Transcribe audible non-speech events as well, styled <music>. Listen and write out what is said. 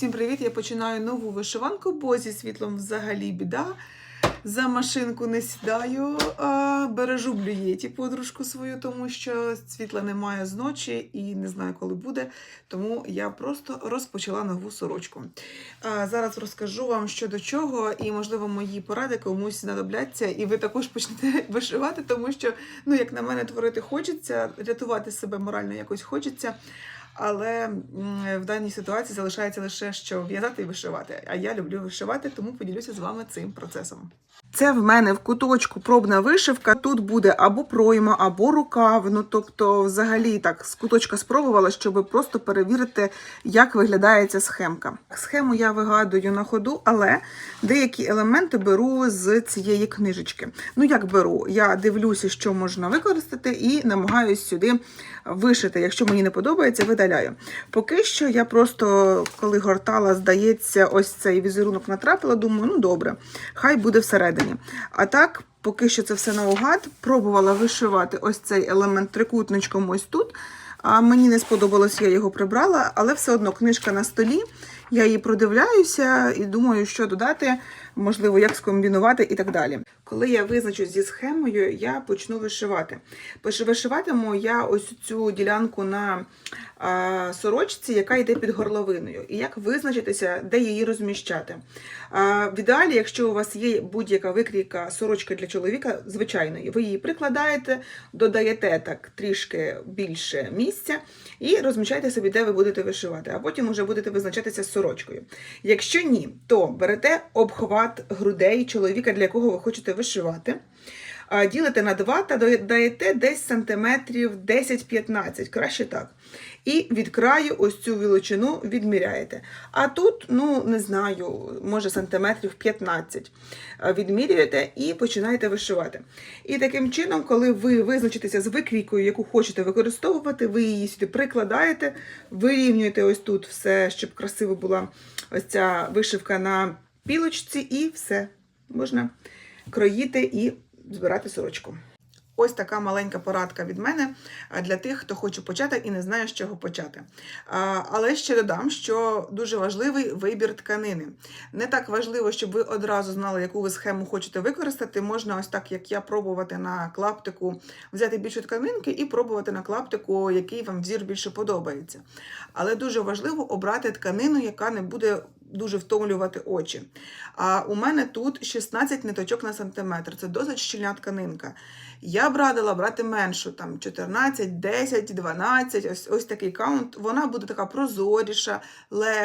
Всім привіт! Я починаю нову вишиванку, бо зі світлом взагалі біда. За машинку не сідаю, а бережу блюєті подружку свою, тому що світла немає з ночі і не знаю, коли буде. Тому я просто розпочала нову сорочку. А зараз розкажу вам що до чого, і можливо мої поради комусь знадобляться, і ви також почнете <laughs> вишивати, тому що, ну як на мене, творити хочеться, рятувати себе морально якось хочеться. Але в даній ситуації залишається лише що в'язати і вишивати. А я люблю вишивати, тому поділюся з вами цим процесом. Це в мене в куточку пробна вишивка. Тут буде або пройма, або рукав. Ну тобто, взагалі так з куточка спробувала, щоб просто перевірити, як виглядає ця схемка. Схему я вигадую на ходу, але деякі елементи беру з цієї книжечки. Ну як беру? Я дивлюся, що можна використати, і намагаюсь сюди вишити. Якщо мені не подобається, видаляю. Поки що я просто, коли гортала, здається, ось цей візерунок натрапила, думаю, ну добре, хай буде всередині. А так, поки що це все наугад, пробувала вишивати ось цей елемент трикутничком ось тут. А мені не сподобалось, я його прибрала, але все одно книжка на столі. Я її продивляюся і думаю, що додати, можливо, як скомбінувати і так далі. Коли я визначусь зі схемою, я почну вишивати. Вишиватиму я ось цю ділянку на а, сорочці, яка йде під горловиною. І як визначитися, де її розміщати. А, в ідеалі, якщо у вас є будь-яка викрійка сорочки для чоловіка, звичайної, ви її прикладаєте, додаєте так трішки більше місця і розміщаєте собі, де ви будете вишивати, а потім вже будете визначатися з сорочкою. Якщо ні, то берете обхват грудей чоловіка, для якого ви хочете вишивати. Ділите на 2 та додаєте десь сантиметрів 10-15, краще так. І від краю ось цю величину відміряєте. А тут, ну не знаю, може сантиметрів 15 відмірюєте і починаєте вишивати. І таким чином, коли ви визначитеся з викрійкою, яку хочете використовувати, ви її сюди прикладаєте, вирівнюєте ось тут все, щоб красиво була ось ця вишивка на пілочці, і все. Можна кроїти і збирати сорочку. Ось така маленька порадка від мене для тих, хто хоче почати і не знає, з чого почати. Але ще додам, що дуже важливий вибір тканини. Не так важливо, щоб ви одразу знали, яку ви схему хочете використати. Можна ось так, як я, пробувати на клаптику, взяти більше тканинки і пробувати на клаптику, який вам взір більше подобається. Але дуже важливо обрати тканину, яка не буде дуже втомлювати очі. А у мене тут 16 ниточок на сантиметр. Це досить щільна тканинка. Я б радила брати меншу, там 14, 10, 12, ось, ось такий каунт. Вона буде така прозоріша, легша.